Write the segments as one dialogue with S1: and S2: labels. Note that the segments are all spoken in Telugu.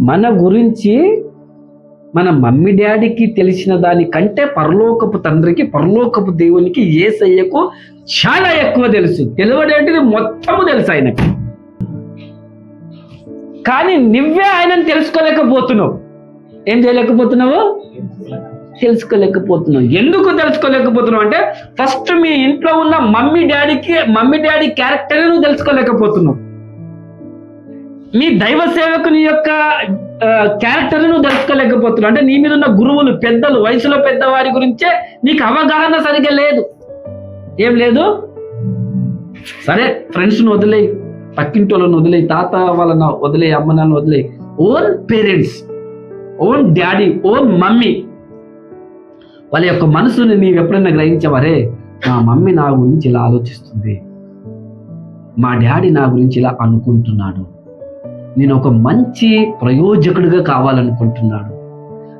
S1: మన గురించి మన మమ్మీ డాడీకి తెలిసిన దానికంటే పరలోకపు తండ్రికి పరలోకపు దేవునికి ఏసయ్యకు చాలా ఎక్కువ తెలుసు. తెలియడేంటిది మొత్తము తెలుసు ఆయనకి. కానీ నువ్వే ఆయనను తెలుసుకోలేకపోతున్నావు. ఏం చేయలేకపోతున్నావు? తెలుసుకోలేకపోతున్నావు. ఎందుకు తెలుసుకోలేకపోతున్నావు అంటే ఫస్ట్ మీ ఇంట్లో ఉన్న మమ్మీ డాడీకి మమ్మీ డాడీ క్యారెక్టర్ నువ్వు తెలుసుకోలేకపోతున్నావు. మీ దైవ సేవకుని యొక్క క్యారెక్టర్ నువ్వు తెలుసుకోలేకపోతున్నావు. అంటే నీ మీద ఉన్న గురువులు పెద్దలు వయసులో పెద్దవారి గురించే నీకు అవగాహన సరిగ్గా లేదు. ఏం లేదు? సరే ఫ్రెండ్స్ను వదిలేయి పక్కింటి వాళ్ళని వదిలేయి తాత వాళ్ళని వదిలేయి అమ్మ నాన్న వదిలేయి. Own parents own daddy own mummy. వాళ్ళ యొక్క మనసుని నీవు ఎప్పుడైనా గ్రహించవరే మా మమ్మీ నా గురించి ఇలా ఆలోచిస్తుంది. మా డాడీ నా గురించి ఇలా అనుకుంటున్నాడు. నేను ఒక మంచి ప్రయోజకుడిగా కావాలనుకుంటున్నాడు.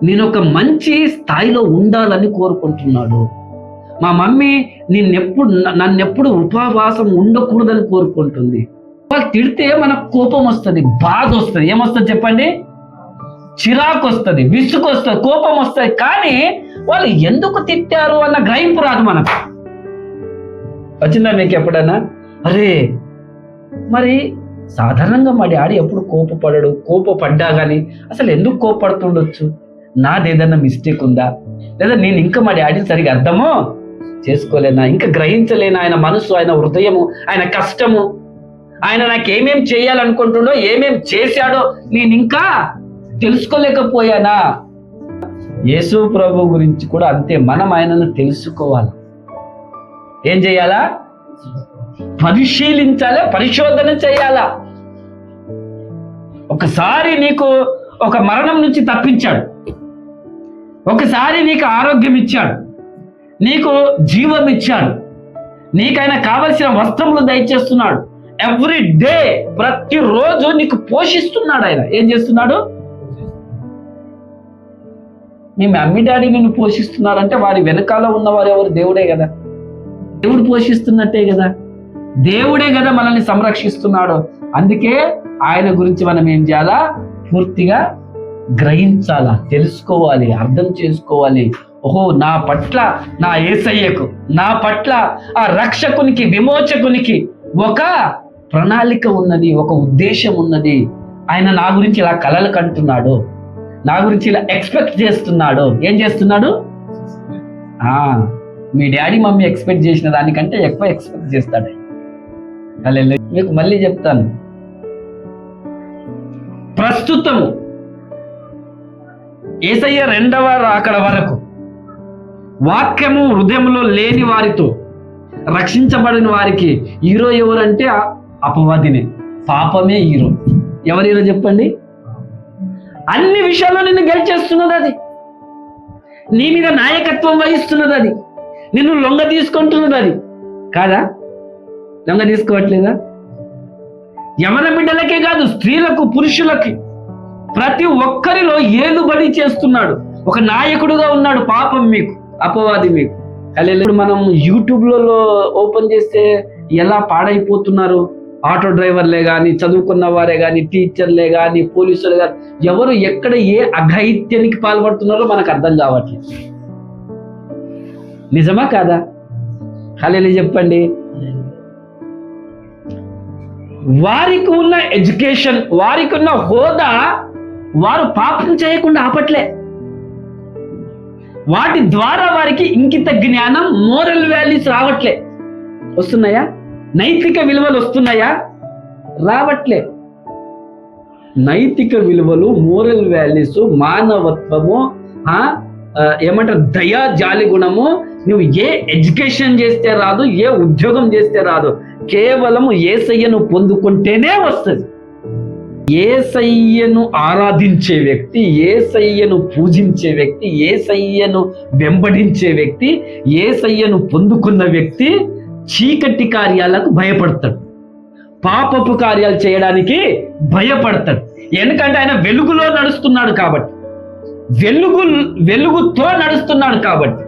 S1: నేను ఒక మంచి స్థాయిలో ఉండాలని కోరుకుంటున్నాడు. మా మమ్మీ నిన్నెప్పుడు నన్నెప్పుడు ఉపవాసం ఉండకూడదని కోరుకుంటుంది. వాళ్ళు తిడితే మనకు కోపం వస్తుంది బాధ వస్తుంది ఏమొస్తుంది చెప్పండి? చిరాకు వస్తుంది విసుగు వస్తుంది కోపం వస్తుంది కానీ వాళ్ళు ఎందుకు తిట్టారు అన్న గ్రహింపు రాదు మనకు. వచ్చిందా మీకు ఎప్పుడైనా అరే మరి సాధారణంగా మా డాడీ ఎప్పుడు కోపపడడు కోపపడ్డా కానీ అసలు ఎందుకు కోపడుతుండొచ్చు? నాది ఏదన్నా మిస్టేక్ ఉందా? లేదా నేను ఇంకా మా డాడీని సరిగా అర్థమో? చేసుకోలేనా? ఇంకా గ్రహించలేనా? ఆయన మనసు ఆయన హృదయము ఆయన కష్టము? ఆయన నాకు ఏమేం చేయాలనుకుంటుండో ఏమేం చేశాడో నేను ఇంకా తెలుసుకోలేకపోయానా? యేసు ప్రభు గురించి కూడా అంతే మనం ఆయనను తెలుసుకోవాలి. ఏం చేయాలా? పరిశీలించాలా? పరిశోధన చేయాలా? ఒకసారి నీకు ఒక మరణం నుంచి తప్పించాడు. ఒకసారి నీకు ఆరోగ్యం ఇచ్చాడు. నీకు జీవం ఇచ్చాడు. నీకైనా కావలసిన వస్త్రములు దయచేస్తున్నాడు ఎవ్రీ డే ప్రతిరోజు నీకు పోషిస్తున్నాడు ఆయన. ఏం చేస్తున్నాడు? మీ మమ్మీ డాడీ నిన్ను పోషిస్తున్నారంటే వారి వెనకాల ఉన్నవారు ఎవరు? దేవుడే కదా. దేవుడు పోషిస్తున్నట్టే కదా. దేవుడే కదా మనల్ని సంరక్షిస్తున్నాడు. అందుకే ఆయన గురించి మనం ఏం చేయాలా? పూర్తిగా గ్రహించాలా తెలుసుకోవాలి అర్థం చేసుకోవాలి. ఓహో నా పట్ల నా ఏసయ్యకు నా పట్ల ఆ రక్షకునికి విమోచకునికి ఒక ప్రణాళిక ఉన్నది ఒక ఉద్దేశం ఉన్నది. ఆయన నా గురించి ఇలా కలలు కంటున్నాడు. నా గురించి ఇలా ఎక్స్పెక్ట్ చేస్తున్నాడు. ఏం చేస్తున్నాడు? మీ డాడీ మమ్మీ ఎక్స్పెక్ట్ చేసిన దానికంటే ఎక్కువ ఎక్స్పెక్ట్ చేస్తాడు. మీకు మళ్ళీ చెప్తాను. ప్రస్తుతము. ఏసయ్య రెండవ అక్కడ వరకు వాక్యము హృదయంలో లేని వారితో రక్షించబడిన వారికి హీరో ఎవరంటే అపవాదినే పాపమే హీరో. ఎవరు హీరో చెప్పండి? అన్ని విషయాల్లో నిన్ను గెలిచేస్తున్నది అది. నీ మీద నాయకత్వం వహిస్తున్నది అది. నిన్ను లొంగ తీసుకుంటున్నది అది. కాదా? లొంగ తీసుకోవట్లేదా? యమన బిడ్డలకే కాదు స్త్రీలకు పురుషులకి. ప్రతి ఒక్కరిలో ఏలుబడి చేస్తున్నాడు. ఒక నాయకుడుగా ఉన్నాడు పాపం మీకు అపవాది మీకు. హల్లెలూయా. ఇప్పుడు మనం యూట్యూబ్లలో ఓపెన్ చేస్తే ఎలా పాడైపోతున్నారు? ఆటో డ్రైవర్లే కానీ చదువుకున్న వారే కానీ టీచర్లే కానీ పోలీసులు కానీ ఎవరు ఎక్కడ ఏ అఘైత్యానికి పాల్పడుతున్నారో మనకు అర్థం కావట్లేదు. నిజమా కాదా? హలేని చెప్పండి. వారికి ఉన్న ఎడ్యుకేషన్ వారికి ఉన్న హోదా వారు పాపం చేయకుండా ఆపట్లే. వాటి ద్వారా వారికి ఇంకిత జ్ఞానం మోరల్ వాల్యూస్ రావట్లే. వస్తున్నాయా? నైతిక విలువలు వస్తున్నాయా? రావట్లే. నైతిక విలువలు మోరల్ వాల్యూస్ మానవత్వము ఆ, ఏమంటారు? దయా జాలి గుణము నువ్వు ఏ ఎడ్యుకేషన్ చేస్తే రాదు ఏ ఉద్యోగం చేస్తే రాదు. కేవలము ఏసయ్యను పొందుకుంటేనే వస్తుంది. ఏసయ్యను ఆరాధించే వ్యక్తి ఏసయ్యను పూజించే వ్యక్తి ఏసయ్యను వెంబడించే వ్యక్తి ఏసయ్యను పొందుకున్న వ్యక్తి చీకటి కార్యాలకు భయపడతాడు. పాపపు కార్యాలు చేయడానికి భయపడతాడు. ఎందుకంటే ఆయన వెలుగులో నడుస్తున్నాడు కాబట్టి. వెలుగు వెలుగుతో నడుస్తున్నాడు కాబట్టి.